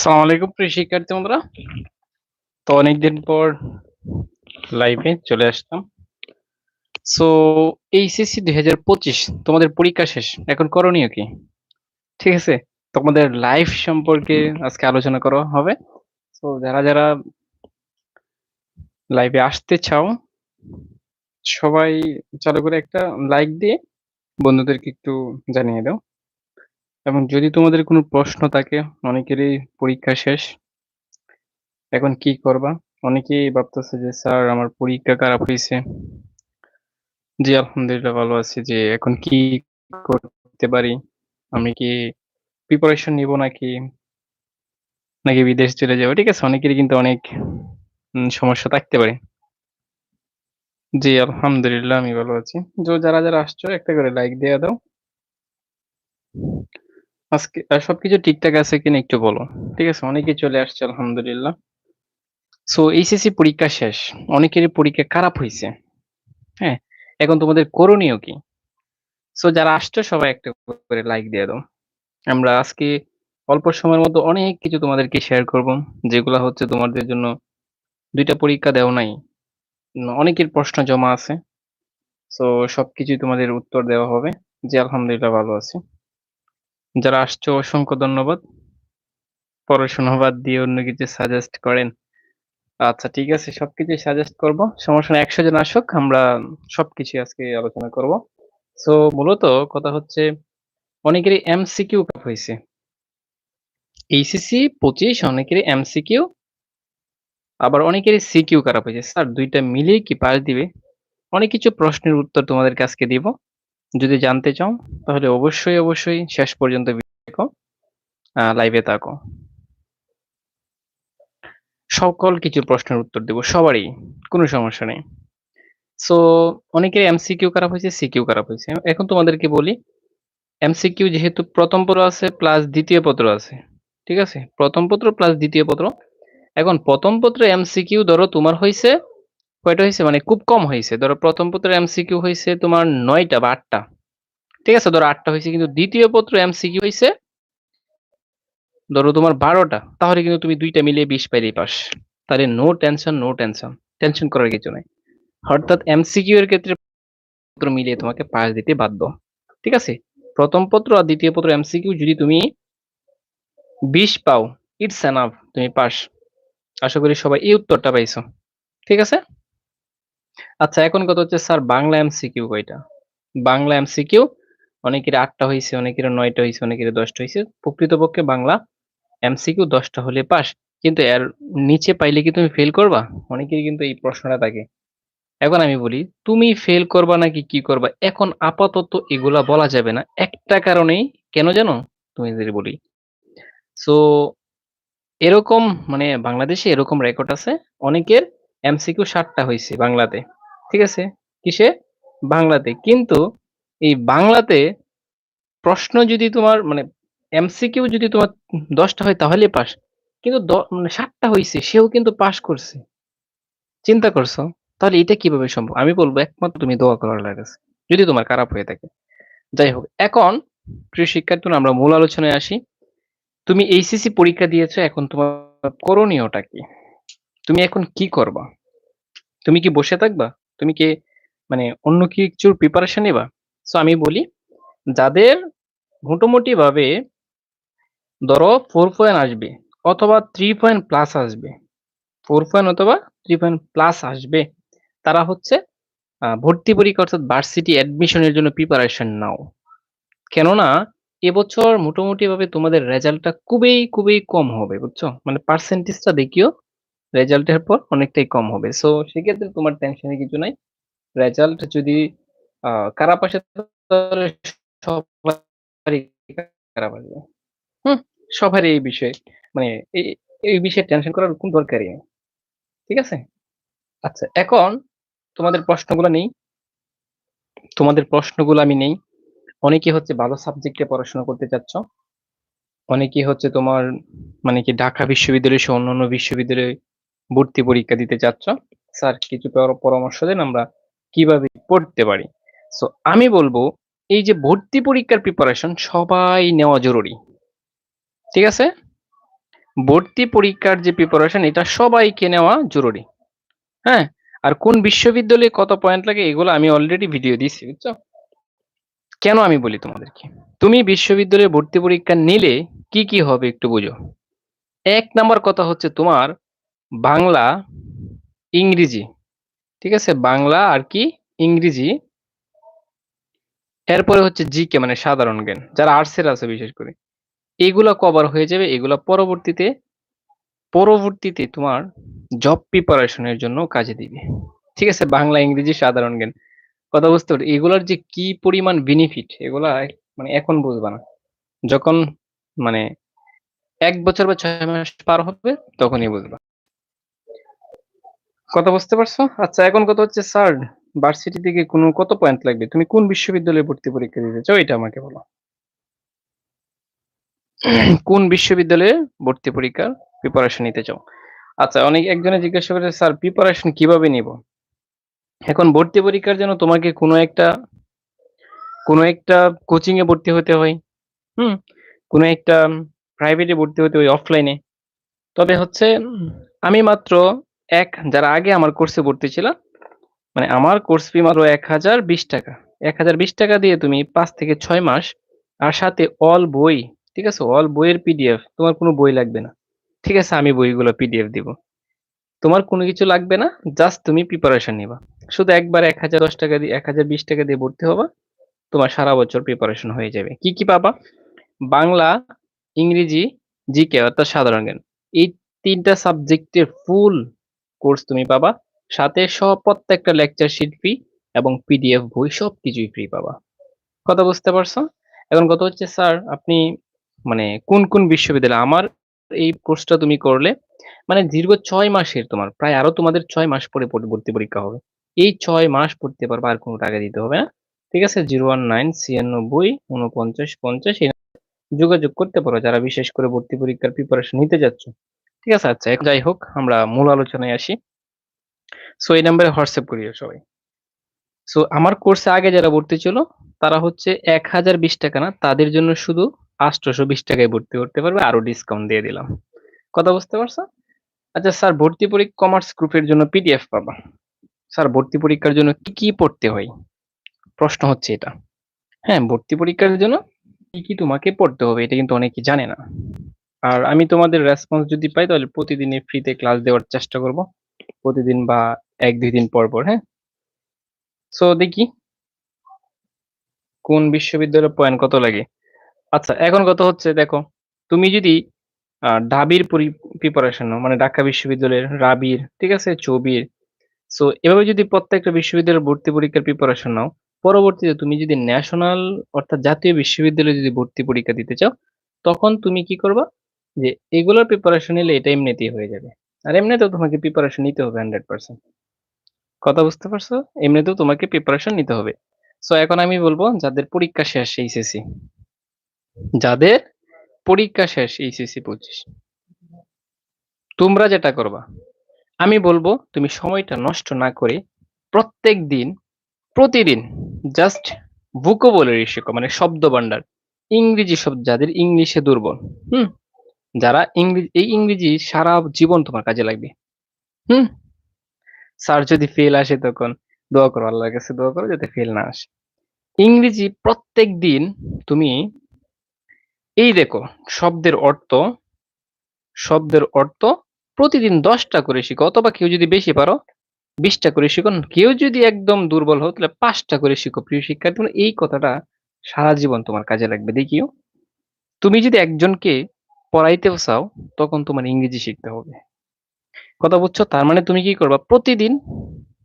আসসালামু আলাইকুম প্রিয় শিক্ষার্থী বন্ধুরা। তো অনেকদিন পর লাইভে চলে আসলাম। সো এইচএসসি দুই হাজার পঁচিশ তোমাদের পরীক্ষা শেষ, এখন করণীয় কি? ঠিক আছে? তোমাদের লাইফ সম্পর্কে আজকে আলোচনা করা হবে। তো যারা যারা লাইভে আসতে চাও, সবাই চালু করে একটা লাইক দিয়ে বন্ধুদেরকে একটু জানিয়ে দাও। এবং যদি তোমাদের কোনো প্রশ্ন থাকে, অনেকেরই পরীক্ষা শেষ। এখন কি করবা? অনেকেই ভাবতেছে যে, স্যার, আমার পরীক্ষা খারাপ হয়েছে জি, আলহামদুলিল্লাহ ভালো আছি। যে, এখন কি করতে পারি? আমি কি প্রিপারেশন নিব নাকি? নাকি বিদেশ চলে যাব? ঠিক আছে, অনেকেরই কিন্তু অনেক সমস্যা থাকতে পারে। জি, আলহামদুলিল্লাহ, আমি ভালো আছি। তো যারা যারা আসছো, একটা করে লাইক দিয়ে দাও। আজকে সবকিছু ঠিকঠাক আছে কিনা একটু বলো। ঠিক আছে? অনেকেই চলে আসছে, আলহামদুলিল্লাহ। সো এইচএসসি পরীক্ষা শেষ। অনেকেরই পরীক্ষা খারাপ হয়েছে হ্যাঁ? এখন তোমাদের করণীয় কি? সো যারা আসছো, সবাই একটা করে লাইক দিয়ে দাও। আমরা আজকে অল্প সময়ের মধ্যে অনেক কিছু তোমাদেরকে শেয়ার করব, যেগুলো হচ্ছে তোমাদের জন্য দুইটা পরীক্ষা দেও নাই। অনেকের প্রশ্ন জমা আছে। সো সবকিছুই তোমাদের উত্তর দেওয়া হবে। যে আলহামদুলিল্লাহ, ভালো আছি। যারা আসছো, অসংখ্য ধন্যবাদ। পড়াশোনা বাদ দিয়ে অন্য কিছু সাজেস্ট করেন? আচ্ছা ঠিক আছে সবকিছু সাজেস্ট করব। সমস্যা নেই, একশো জন আসুক, আমরা সবকিছু আজকে আলোচনা করব। সো মূলত কথা হচ্ছে, অনেকেরই এমসিকিউ কাপ হয়েছে। এইসিসি পঁচিশ, অনেকেরই এমসিকিউ আবার অনেকেরই সিকিউ খারাপ হয়েছে। স্যার, দুইটা মিলিয়ে কি পাশ দিবে? অনেক কিছু প্রশ্নের উত্তর তোমাদের কাছকে দিব। যদি জানতে চাও, তাহলে অবশ্যই অবশ্যই শেষ পর্যন্ত দেখো লাইভে থাকো। সকল কিছু প্রশ্নের উত্তর দেব, সবারই, কোনো সমস্যা নেই। সো অনেকের এমসিকিউ খারাপ হয়েছে সিকিউ খারাপ হয়েছে। এখন তোমাদেরকে বলি এমসিকিউ যেহেতু প্রথম পত্র আছে প্লাস দ্বিতীয় পত্র আছে, ঠিক আছে? প্রথম পত্র প্লাস দ্বিতীয় পত্র। এখন প্রথম পত্র এমসিকিউ ধরো তোমার হয়েছে কয়টা হয়েছে মানে খুব কম হয়েছে ধরো প্রথম পত্র এমসিকিউ হয়েছে তোমার নয়টা বা আটটা। ঠিক আছে? ধরো আটটা হয়েছে কিন্তু দ্বিতীয় পত্র এমসিকিউ হয়েছে ধরো তোমার বারোটা। তাহলে কিন্তু তুমি দুইটা মিলিয়ে বিশ পাইলেই পাস। তাহলে no tension no tension tension করার কিছু নাই। অর্থাৎ এমসিকিউ এর ক্ষেত্রে পত্র মিলিয়ে তোমাকে পাস দিতে বাধ্য। ঠিক আছে? প্রথম পত্র আর দ্বিতীয় পত্র এমসিকিউ যদি তুমি বিশ পাও ইটস এনাফ তুমি পাস। আশা করি সবাই এই উত্তরটা পাইছো। ঠিক আছে? আচ্ছা এখন কথা হচ্ছে স্যার বাংলা এমসিকিউ কয়টা? বাংলা এমসিকিউ অনেকের আটটা হয়েছে অনেকের নয়টা হয়েছে অনেকের দশটা হয়েছে প্রকৃতপক্ষে বাংলা এমসিকিউ দশটা হলে পাস, কিন্তু এর নিচে পাইলে কি তুমি ফেল করবা? অনেকের কিন্তু এই প্রশ্নটা থাকে। এখন আমি বলি, তুমি ফেল করবা নাকি কি করবা? এখন আপাতত এগুলা বলা যাবে না। একটা কারণেই, কেন জানো? তুমি যদি বলি। সো এরকম মানে বাংলাদেশে এরকম রেকর্ড আছে, অনেকের এমসিকিউ ষাটটা হয়েছে বাংলাতে। ঠিক আছে? কিসে? বাংলাতে। কিন্তু এই বাংলাতে প্রশ্ন যদি তোমার মানে এমসিকিউ যদি তোমার দশটা হয় তাহলে পাস। কিন্তু মানে ষাটটা হয়েছে সেও কিন্তু পাস করছে। চিন্তা করছ? তাহলে এটা কীভাবে সম্ভব? আমি বলব, একমাত্র তুমি দোয়া করার লাগেছে যদি তোমার খারাপ হয়ে থাকে। যাই হোক, এখন প্রিয় শিক্ষার্থী আমরা মূল আলোচনায় আসি। তুমি এইচএসসি পরীক্ষা দিয়েছ, এখন তোমার করণীয়টা কি? তুমি এখন কি করবা? তুমি কি বসে থাকবা? তুমি কি মানে অন্য কিছুর প্রিপারেশন নেবা? সো আমি বলি, যাদের মোটামুটি ভাবে ধরো ফোর পয়েন্ট আসবে অথবা থ্রি পয়েন্ট প্লাস আসবে ফোর পয়েন্ট অথবা থ্রি পয়েন্ট প্লাস আসবে, তারা হচ্ছে ভর্তি পরীক্ষা অর্থাৎ ভার্সিটি অ্যাডমিশনের জন্য প্রিপারেশন নাও। কেননা, এবছর মোটামুটি ভাবে তোমাদের রেজাল্টটা খুবই খুবই কম হবে, বুঝছ? মানে পার্সেন্টেজটা দেখিও রেজাল্টের পর অনেকটাই কম হবে। সো সেক্ষেত্রে তোমার টেনশনের কিছু নাই। রেজাল্ট যদি খারাপ আসে সবারই হুম, সবারই এই বিষয়ে মানে এই বিষয়ে টেনশন করার কোন দরকারই নেই। ঠিক আছে? আচ্ছা এখন তোমাদের প্রশ্নগুলো নেই। তোমাদের প্রশ্নগুলো আমি নেই। অনেকে হচ্ছে ভালো সাবজেক্টে পড়াশোনা করতে চাচ্ছ। অনেকে হচ্ছে তোমার মানে কি ঢাকা বিশ্ববিদ্যালয় সহ অন্যান্য বিশ্ববিদ্যালয়ে ভর্তি পরীক্ষা দিতে চাচ্ছ, স্যার কিছু পরামর্শ দেন, আমরা কীভাবে পড়তে পারি। সো আমি বলব, এই যে ভর্তি পরীক্ষার প্রিপারেশন সবাই নেওয়া জরুরি। ঠিক আছে? ভর্তি পরীক্ষার যে প্রিপারেশন এটা সবাইকে নেওয়া জরুরি। হ্যাঁ? আর কোন বিশ্ববিদ্যালয়ে কত পয়েন্ট লাগে, এগুলো আমি অলরেডি ভিডিও দিয়েছি, বুঝছ? কেন আমি বলি তোমাদেরকে? তুমি বিশ্ববিদ্যালয়ে ভর্তি পরীক্ষা নিলে কি কি হবে একটু বুঝো। এক নাম্বার কথা হচ্ছে তোমার বাংলা, ইংরেজি। ঠিক আছে? বাংলা আর কি? ইংরেজি। এরপরে হচ্ছে জিকে মানে সাধারণ জ্ঞান। যারা আর্টসের আছে বিশেষ করে। এগুলা কভার হয়ে যাবে, এগুলা পরবর্তীতে পরবর্তীতে তোমার জব প্রিপারেশনের জন্য কাজে দিবে। ঠিক আছে? বাংলা, ইংরেজি, সাধারণ জ্ঞান। কথা বুঝতে পারো এগুলার যে কি পরিমাণ বেনিফিট এগুলা মানে এখন বুঝবা না। যখন মানে এক বছর বা ছয় মাস পার হবে, তখনই বুঝবা। কথা বুঝতে পারছ? আচ্ছা এখন কথা হচ্ছে, স্যার ভার্সিটি থেকে কোনো কত পয়েন্ট লাগবে? তুমি কোন বিশ্ববিদ্যালয়ে ভর্তি পরীক্ষা দিতে চাও এটা আমাকে বলো। কোন বিশ্ববিদ্যালয়ে ভর্তি পরীক্ষার প্রিপারেশন নিতে চাও? আচ্ছা অনেক একজনে জিজ্ঞাসা করে স্যার প্রিপারেশন কীভাবে নিব? এখন ভর্তি পরীক্ষার জন্য তোমাকে কোনো একটা কোনো একটা কোচিং এ ভর্তি হতে হয়, হুম? কোনো একটা প্রাইভেটে ভর্তি হতে হয় অফলাইনে তবে হচ্ছে, আমি মাত্র এক, যারা আগে আমার কোর্সে ভর্তি ছিলাম মানে আমার কোর্স ফি মাত্র এক হাজার বিশ টাকা। এক হাজার বিশ টাকা দিয়ে তুমি পাঁচ থেকে ছয় মাস, আর সাথে অল বই, ঠিক আছে? অল বইয়ের পিডিএফ তোমার কোনো বই লাগবে না। ঠিক আছে, আমি বইগুলো পিডিএফ দিব। তোমার কোনো কিছু লাগবে না জাস্ট তুমি প্রিপারেশন নিবা। শুধু একবার এক হাজার দশ টাকা দিয়ে, এক হাজার বিশ টাকা দিয়ে ভর্তি হবা, তোমার সারা বছর প্রিপারেশন হয়ে যাবে। কি কি পাবা? বাংলা, ইংরেজি, জিকে, অর্থাৎ সাধারণ জ্ঞান। এই তিনটা সাবজেক্টের ফুল কোর্স তুমি পাবা। সাথে সব প্রত্যেকটা লেকচার শিট ফ্রি এবং পিডিএফ বই সব কিছুই ফ্রি পাবা। কথা বুঝতে পারছ? এখন কথা হচ্ছে, স্যার, আপনি মানে কোন কোন বিশ্ববিদ্যালয় আমার এই কোর্সটা তুমি করলে মানে দীর্ঘ ছয় মাসের তোমার, প্রায় আরও তোমাদের ছয় মাস পরে পরে, ভর্তি পরীক্ষা হবে। এই ছয় মাস পড়তে পারবে আর কোনো টাকা দিতে হবে না। ঠিক আছে? জিরো ওয়ান নাইন ছিয়ানব্বই উনপঞ্চাশ পঞ্চাশ যোগাযোগ করতে পারো। যারা বিশেষ করে ভর্তি পরীক্ষার প্রিপারেশন নিতে যাচ্ছ ঠিক আছে আচ্ছা যাই হোক, আমরা মূল আলোচনায় আসি। সো এই নাম্বারে হোয়াটসঅ্যাপ করিও সবাই। সো আমার কোর্সে আগে যারা ভর্তি ছিল, তারা হচ্ছে এক হাজার বিশ টাকা না, তাদের জন্য শুধু আটশোশো বিশ টাকায় ভর্তি করতে পারবে, আরও ডিসকাউন্ট দিয়ে দিলাম। কথা বুঝতে পারছ? আচ্ছা স্যার, ভর্তি পরীক্ষা কমার্স গ্রুপের জন্য পিডিএফ পাবা। স্যার, ভর্তি পরীক্ষার জন্য কি কি পড়তে হয়? প্রশ্ন হচ্ছে এটা। হ্যাঁ ভর্তি পরীক্ষার জন্য কি কি তোমাকে পড়তে হবে, এটা কিন্তু অনেকে জানে না। আর আমি তোমাদের রেসপন্স যদি পাই, তাহলে প্রতিদিনই ফ্রিতে ক্লাস দেওয়ার চেষ্টা করব। প্রতিদিন বা এক, দুই দিন পর পর হ্যাঁ? সো দেখি। কোন বিশ্ববিদ্যালয়ের পয়েন্ট কত লাগে? আচ্ছা এখন কত হচ্ছে, দেখো, তুমি যদি ঢাবির প্রিপারেশন মানে ঢাকা বিশ্ববিদ্যালয়ের রাবির, ঠিক আছে চবির সো এভাবে যদি প্রত্যেকটা বিশ্ববিদ্যালয়ের ভর্তি পরীক্ষার প্রিপারেশন নাও, পরবর্তীতে তুমি যদি ন্যাশনাল অর্থাৎ জাতীয় বিশ্ববিদ্যালয়ে যদি ভর্তি পরীক্ষা দিতে চাও, তখন তুমি কি করবা? যে এগুলোর প্রিপারেশন নিলে এটা এমনিতেই হয়ে যাবে। আর এমনিতেও তোমাকে প্রিপারেশন নিতে হবে হান্ড্রেড পার্সেন্ট কথা বুঝতে পারছ? এমনিতেও তোমাকে প্রিপারেশন নিতে হবে। সো এখন আমি বলব যাদের পরীক্ষা শেষ এইচএসসি। যাদের পরীক্ষা শেষ এইচএসসি পঁচিশ। তোমরা যেটা করবা, আমি বলব তুমি সময়টা নষ্ট না করে প্রত্যেক দিন, প্রতিদিন জাস্ট ভোকাবুলারি শেখো মানে শব্দ ভান্ডার ইংরেজি শব্দ, যাদের ইংলিশে দুর্বল, হুম? যারা ইংরেজি, এই ইংরেজি সারা জীবন তোমার কাজে লাগবে। হুম? স্যার যদি ফেল আসে তখন দোয়া করো, আল্লাহর কাছে দোয়া করো যাতে ফেল না আসে। ইংরেজি প্রত্যেক দিন তুমি, এই দেখো, শব্দের অর্থ শব্দের অর্থ প্রতিদিন দশটা করে শিখো। অথবা কেউ যদি বেশি পারো, বিশটা করে শিখো। কেউ যদি একদম দুর্বল হও, তাহলে পাঁচটা করে শিখো। প্রিয় শিক্ষার্থী, এই কথাটা সারা জীবন তোমার কাজে লাগবে। দেখিও, তুমি যদি একজনকে পড়াইতেও চাও, তখন তোমার ইংরেজি শিখতে হবে। কথা বুঝছ? তার মানে তুমি কি করবা? প্রতিদিন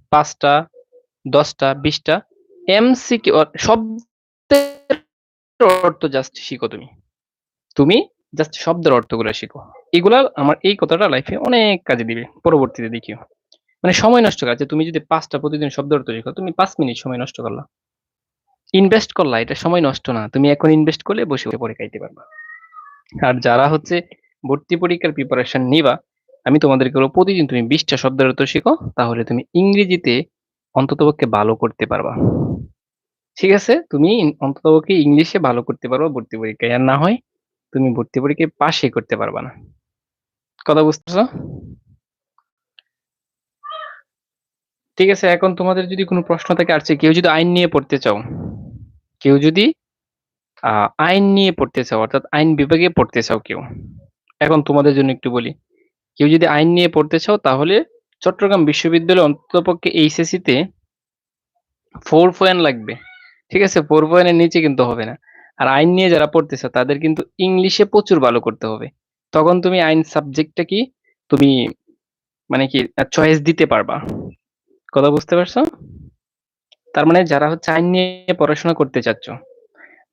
পাঁচটা, দশটা, বিশটা এমসিকিউ শব্দের অর্থ জাস্ট শিখো তুমি। তুমি জাস্ট শব্দের অর্থগুলো শিখো। এগুলা আমার এই কথাটা লাইফে অনেক কাজে দিবে, পরবর্তীতে দেখিও। মানে সময় নষ্ট করা তুমি যদি পাঁচটা প্রতিদিন শব্দ অর্থ শিখো, তুমি পাঁচ মিনিট সময় নষ্ট করলা। ইনভেস্ট করলা, এটা সময় নষ্ট না। তুমি এখন ইনভেস্ট করলে বসে পরে খাইতে পারবা। আর যারা হচ্ছে ভর্তি পরীক্ষার প্রিপারেশন নিবা, আমি তোমাদেরকে বলব প্রতিদিন তুমি বিশটা শব্দের অর্থ শিখো, তাহলে তুমি ইংরেজিতে অন্ততপক্ষে ভালো করতে পারবা। ঠিক আছে? তুমি অন্ততপক্ষে ইংলিশে ভালো করতে পারবা ভর্তি পরীক্ষায়। আর না হয় তুমি ভর্তি পরীক্ষায় পাশে করতে পারবা না। কথা বুঝতেছো? ঠিক আছে, এখন তোমাদের যদি কোনো প্রশ্ন থাকে, আর কেউ যদি আইন নিয়ে পড়তে চাও, কেউ যদি আইন নিয়ে পড়তে চাও, অর্থাৎ আইন বিভাগে পড়তে চাও কেউ? এখন তোমাদের জন্য একটু বলি, কেউ যদি আইন নিয়ে পড়তে চাও, তাহলে চট্টগ্রাম বিশ্ববিদ্যালয়ে অন্ততপক্ষে এইচএসসি তে ফোর পয়েন্ট লাগবে। ঠিক আছে? ফোর পয়েন্টের নিচে কিন্তু হবে না। আর আইন নিয়ে যারা পড়তেছে তাদের কিন্তু ইংলিশে প্রচুর ভালো করতে হবে। তখন তুমি আইন সাবজেক্টটা কি, তুমি মানে কি চয়েস দিতে পারবা। কথা বুঝতে পারছ? তার মানে যারা হচ্ছে আইন নিয়ে পড়াশোনা করতে চাচ্ছ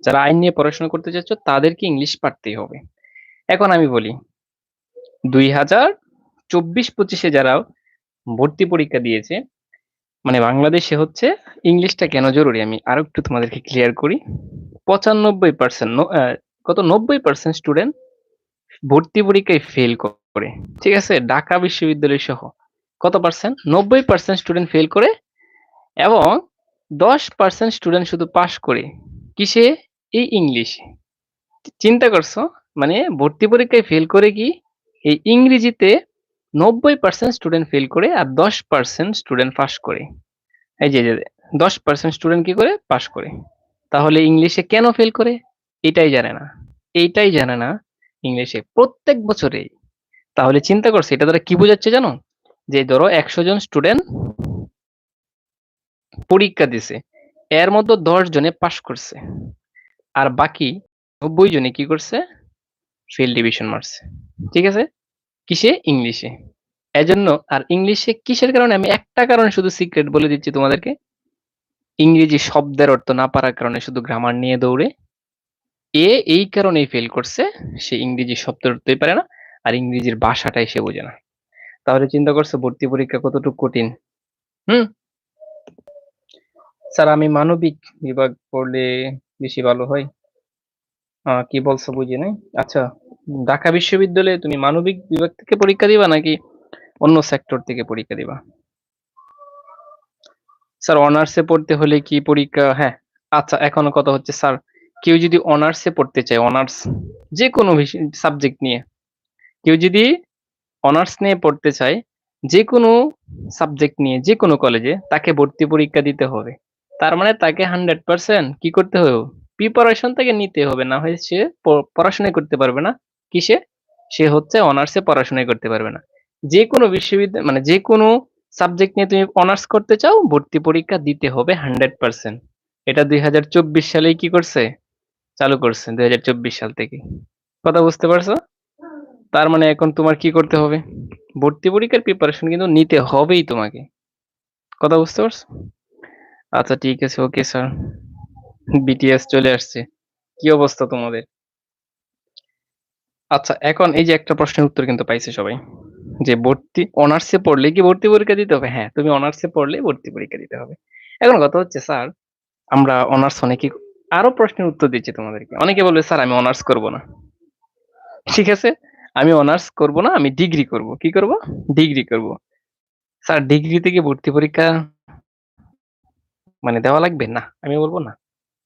যারা আইন নিয়ে পড়াশোনা করতে চাচ্ছ, তাদেরকে ইংলিশ পারতেই হবে। এখন আমি বলি, দুই হাজার চব্বিশ পঁচিশে যারা ভর্তি পরীক্ষা দিয়েছে মানে বাংলাদেশে হচ্ছে ইংলিশটা কেন জরুরি? আমি আরও একটু তোমাদেরকে ক্লিয়ার করি। পঁচানব্বই পার্সেন্ট কত? নব্বই পার্সেন্ট স্টুডেন্ট ভর্তি পরীক্ষায় ফেল করে। ঠিক আছে? ঢাকা বিশ্ববিদ্যালয় সহ। কত পার্সেন্ট নব্বই পার্সেন্ট স্টুডেন্ট ফেল করে এবং দশ পার্সেন্ট স্টুডেন্ট শুধু পাশ করে। কিসে? এই ইংলিশে চিন্তা করছ? মানে ভর্তি পরীক্ষায় ফেল করে কি এই ইংরেজিতে নব্বই পার্সেন্ট স্টুডেন্ট ফেল করে আর দশ পার্সেন্ট স্টুডেন্ট পাস করে। এই যে দশ পার্সেন্ট স্টুডেন্ট কি করে? পাস করে। তাহলে ইংলিশে কেন ফেল করে? এটাই জানে না। এইটাই জানে না ইংলিশে প্রত্যেক বছরে। তাহলে চিন্তা করছে, এটা দ্বারা কি বোঝাচ্ছে জানো? যে ধরো একশো জন স্টুডেন্ট পরীক্ষা দিছে, এর মধ্যে দশ জনে পাস করছে। আর বাকি নব্বই জনে কি করছে? ফেল ডিভিশন মারছে। ঠিক আছে? কিসে? ইংলিশে এজন্য আর ইংলিশে কিসের কারণে? আমি একটা কারণ শুধু সিক্রেট বলে দিচ্ছি তোমাদেরকে। ইংরেজি শব্দের অর্থ না পারার কারণে শুধু গ্রামার নিয়ে দৌড়ে। এ এই কারণেই ফেল করছে। সে ইংরেজি শব্দ অর্থই পারে না, আর ইংরেজির ভাষাটাই সে বোঝে না। তাহলে চিন্তা করছে ভর্তি পরীক্ষা কতটুকু কঠিন? হুম? স্যার, আমি মানবিক বিভাগ পড়লে বেশি ভালো হয়? কি বলছো বুঝি নাই? আচ্ছা ঢাকা বিশ্ববিদ্যালয়ে তুমি মানবিক বিভাগ থেকে পরীক্ষা দিবা নাকি অন্য সেক্টর থেকে পরীক্ষা দিবা? স্যার অনার্সে পড়তে হলে কি পরীক্ষা হ্যাঁ আচ্ছা এখনও কথা হচ্ছে স্যার কেউ যদি অনার্সে পড়তে চায় অনার্স যে কোনো সাবজেক্ট নিয়ে, কেউ যদি অনার্স নিয়ে পড়তে চায় যে কোনো সাবজেক্ট নিয়ে যে কোনো কলেজে তাকে ভর্তি পরীক্ষা দিতে হবে। তার মানে তাকে হান্ড্রেড পার্সেন্ট কি করতে হবে? প্রিপারেশন তাকে নিতে হবে, না হয় সে পড়াশোনাই করতে পারবে না। কিসে? সে হচ্ছে অনার্সে পড়াশোনাই করতে পারবে না। যে কোনো বিশ্ববিদ্যালয় মানে যে কোনো সাবজেক্ট নিয়ে তুমি অনার্স করতে চাও, ভর্তি পরীক্ষা দিতে হবে হান্ড্রেড পার্সেন্ট এটা দুই হাজার চব্বিশ সালেই কি করছে? চালু করছে, দুই হাজার চব্বিশ সাল থেকে। কথা বুঝতে পারছ? তার মানে এখন তোমার কি করতে হবে? ভর্তি পরীক্ষার প্রিপারেশন কিন্তু নিতে হবেই তোমাকে। কথা বুঝতে পারছ? আচ্ছা ঠিক আছে ওকে স্যার বিটিএস চলে আসছে। কি অবস্থা তোমাদের? আচ্ছা এখন এই যে একটা প্রশ্নের উত্তর কিন্তু পাইছে সবাই, যে ভর্তি অনার্সে পড়লে কি ভর্তি পরীক্ষা দিতে হবে? হ্যাঁ তুমি অনার্সে পড়লে ভর্তি পরীক্ষা দিতে হবে। এখন কথা হচ্ছে স্যার আমরা অনার্স অনেকে আরও প্রশ্নের উত্তর দিচ্ছি তোমাদেরকে। অনেকে বলবে স্যার আমি অনার্স করব না। ঠিক আছে? আমি অনার্স করব না, আমি ডিগ্রি করব। কি করব? ডিগ্রি করব। স্যার ডিগ্রি থেকে ভর্তি পরীক্ষা মানে দেওয়া লাগবে? না, আমি বলব না।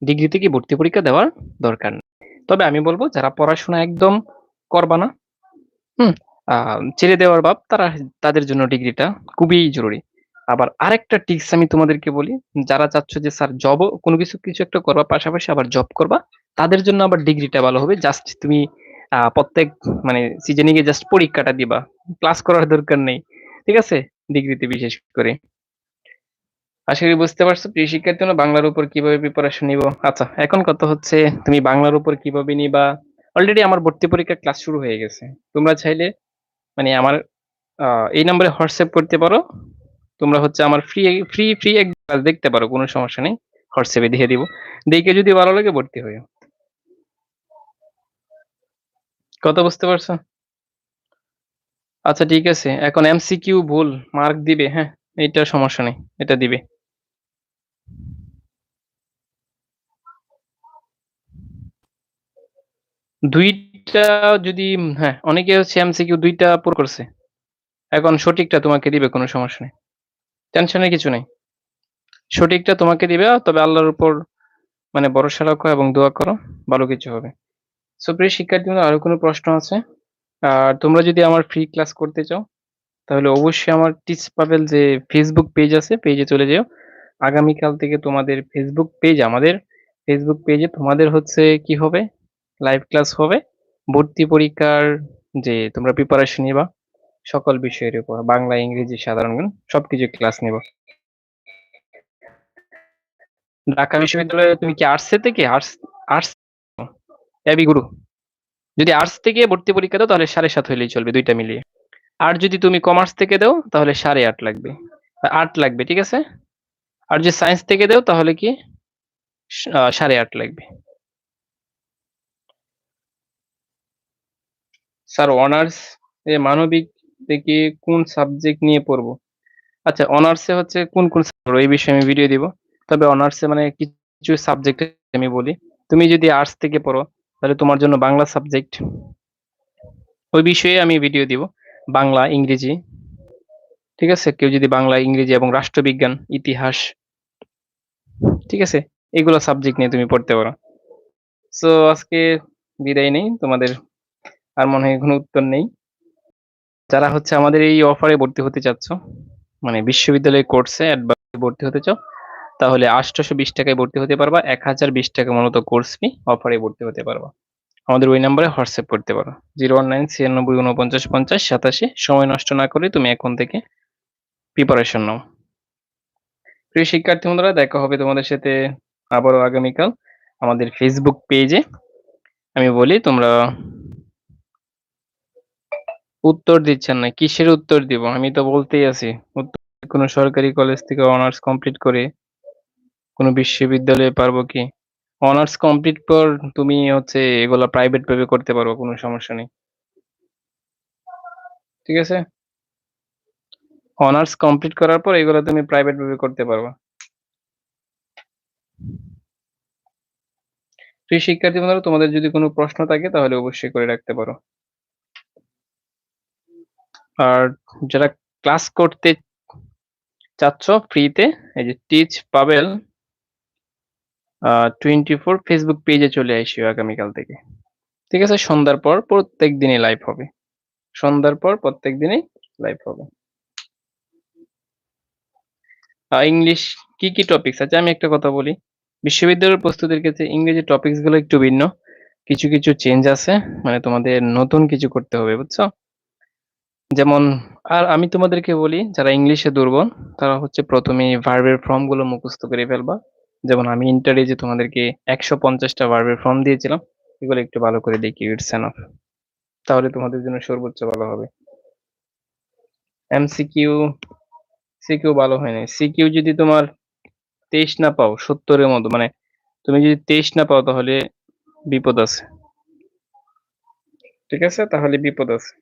ডিগ্রিতে কি ভর্তি পরীক্ষা দেওয়ার দরকার নেই। তবে আমি বলব, যারা পড়াশোনা একদম করবা না, হুম ছেড়ে দেওয়ার ভাব তারা তাদের জন্য ডিগ্রিটা খুবই জরুরি। আবার আরেকটা টিপস আমি তোমাদেরকে বলি, যারা চাচ্ছ যে, স্যার জব কোনো কিছু কিছু একটা করবা, পাশাপাশি আবার জব করবা, তাদের জন্য আবার ডিগ্রিটা ভালো হবে। জাস্ট তুমি প্রত্যেক মানে সিজনে গিয়ে জাস্ট পরীক্ষাটা দিবা। ক্লাস করার দরকার নেই, ঠিক আছে? ডিগ্রিতে বিশেষ করে। আশা করি বুঝতে পারছ, প্রিয় শিক্ষার্থী বাংলার উপর কীভাবে প্রিপারেশন নিব? আচ্ছা এখন কত হচ্ছে, তুমি বাংলার উপর কীভাবে নিবা? অলরেডি আমার ভর্তি পরীক্ষা ক্লাস শুরু হয়ে গেছে। তোমরা চাইলে মানে আমার এই নম্বরে হোয়াটসঅ্যাপ করতে পারো। তোমরা হচ্ছে আমার ফ্রি ফ্রি ফ্রি এক ক্লাস দেখতে পারো, কোনো সমস্যা নেই। হোয়াটসঅ্যাপে দিয়ে দিব। দেখে যদি ভালো লাগে, ভর্তি হয়ে কথা বুঝতে পারছ? আচ্ছা ঠিক আছে। এখন এমসিকিউ ভুল মার্ক দিবে হ্যাঁ? এইটা সমস্যা নেই, এটা দিবে। দুইটা যদি হ্যাঁ অনেকে হচ্ছে এমসিকিউ দুইটা পুরো করছে। এখন সঠিকটা তোমাকে দিবে, কোনো সমস্যা নেই। টেনশনের কিছু নেই। সঠিকটা তোমাকে দিবে, তবে আল্লাহর উপর মানে ভরসা রাখো এবং দোয়া করো, ভালো কিছু হবে। সো প্রিয় শিক্ষার্থী আরও কোনো প্রশ্ন আছে? আর তোমরা যদি আমার ফ্রি ক্লাস করতে চাও, তাহলে অবশ্যই আমার টিচ পাবেল যে ফেসবুক পেজ আছে পেজে চলে যেও। আগামীকাল থেকে তোমাদের ফেসবুক পেজ আমাদের ফেসবুক পেজে তোমাদের হচ্ছে কি হবে? লাইভ ক্লাস হবে। ভর্তি পরীক্ষার যে তোমরা প্রিপারেশন নিবা, সকল বিষয়ের উপর, বাংলা, ইংরেজি, সাধারণ জ্ঞান, সবকিছু ক্লাস নেব। ঢাকা বিশ্ববিদ্যালয়ে তুমি কি আর্টস থেকে? আর্টস আর্টস এবি গুরু। যদি আর্টস থেকে ভর্তি পরীক্ষা দাও, তাহলে সাড়ে সাত হইলেই চলবে, দুইটা মিলিয়ে। আর যদি তুমি কমার্স থেকে দাও, তাহলে সাড়ে আট লাগবে। আট লাগবে, ঠিক আছে? আর যদি সায়েন্স থেকে দাও, তাহলে কি? সাড়ে আট লাগবে। স্যার অনার্স এ মানবিক থেকে কোন সাবজেক্ট নিয়ে পড়ব? আচ্ছা অনার্সে হচ্ছে কোন কোন এই বিষয়ে আমি ভিডিও দিব। তবে অনার্সে মানে কিছু সাবজেক্ট আমি বলি। তুমি যদি আর্টস থেকে পড়ো, তাহলে তোমার জন্য বাংলা সাবজেক্ট ওই বিষয়ে আমি ভিডিও দিব। বাংলা, ইংরেজি। ঠিক আছে? কেউ যদি বাংলা, ইংরেজি এবং রাষ্ট্রবিজ্ঞান, ইতিহাস, ঠিক আছে? এগুলো সাবজেক্ট নিয়ে তুমি পড়তে পারো। সো আজকে বিদায় নেই। তোমাদের আর মনে হয় কোনো উত্তর নেই। যারা হচ্ছে আমাদের এই অফারে ভর্তি হতে চাচ্ছ মানে বিশ্ববিদ্যালয় কোর্সে ভর্তি হতে চাও, তাহলে আটশোশো বিশ টাকায় ভর্তি হতে পারবা, এক হাজার বিশ টাকা মূলত কোর্স ফি অফারে ভর্তি হতে পারবা। আমাদের ওই নাম্বারে হোয়াটসঅ্যাপ করতে পারো, জিরো ওয়ান নাইন ছিয়ানব্বই উনপঞ্চাশ পঞ্চাশ সাতাশি, সময় নষ্ট না করে তুমি এখন থেকে প্রিপারেশন নাও। প্রিয় শিক্ষার্থী বন্ধুরা, দেখা হবে তোমাদের সাথে আবারও আগামীকাল আমাদের ফেসবুক পেজে আমি বলি, তোমরা উত্তর দিচ্ছেন না, কিসের উত্তর দিব? আমি তো বলতেই আছি কোনো সরকারি কলেজ থেকে অনার্স কমপ্লিট করে কোনো বিশ্ববিদ্যালয়ে পারব কি? অনার্স কমপ্লিট পর তুমি হচ্ছে এগুলা প্রাইভেট ভাবে করতে পারব, কোনো সমস্যা নেই। ঠিক আছে? অনার্স কমপ্লিট করার পর এগুলো তুমি প্রাইভেট ভাবে করতে পারবা। প্রিয় শিক্ষার্থী বন্ধুরা, তোমাদের যদি কোনো প্রশ্ন থাকে তাহলে অবশ্যই করে রাখতে পারো। আর যারা ক্লাস করতে চাচ্ছ ফ্রিতে, এই যে teach Pabel twenty four Facebook পেজে চলে আসিও আগামীকাল থেকে। ঠিক আছে? সন্ধ্যার পর প্রত্যেক দিনই লাইভ হবে। সন্ধ্যার পর প্রত্যেক দিনই লাইভ হবে। ইংলিশ কি কি টপিকস আছে? আমি একটা কথা বলি। বিশ্ববিদ্যালয়ের প্রস্তুতির ক্ষেত্রে ইংরেজি টপিকসগুলো একটু ভিন্ন। কিছু কিছু চেঞ্জ আছে। মানে তোমাদের নতুন কিছু করতে হবে, বুঝছ? যেমন, আর আমি তোমাদেরকে বলি, যারা ইংলিশে দুর্বল, তারা হচ্ছে প্রথমে ভার্বের ফর্মগুলো মুখস্থ করে ফেলবা। যেমন, আমি ইন্টারে যে তোমাদেরকে একশো পঞ্চাশটা ভার্বের ফর্ম দিয়েছিলাম, এগুলো একটু ভালো করে দেখি ইটস এনাফ তাহলে তোমাদের জন্য সর্বোচ্চ ভালো হবে। এমসিকিউ সিকিউ ভালো হয়নি সিকিউ যদি তোমার তেইশ না পাও, সত্তরের মতো মানে তুমি যদি তেইশ না পাও, তাহলে বিপদ আছে। ঠিক আছে? তাহলে বিপদ আছে।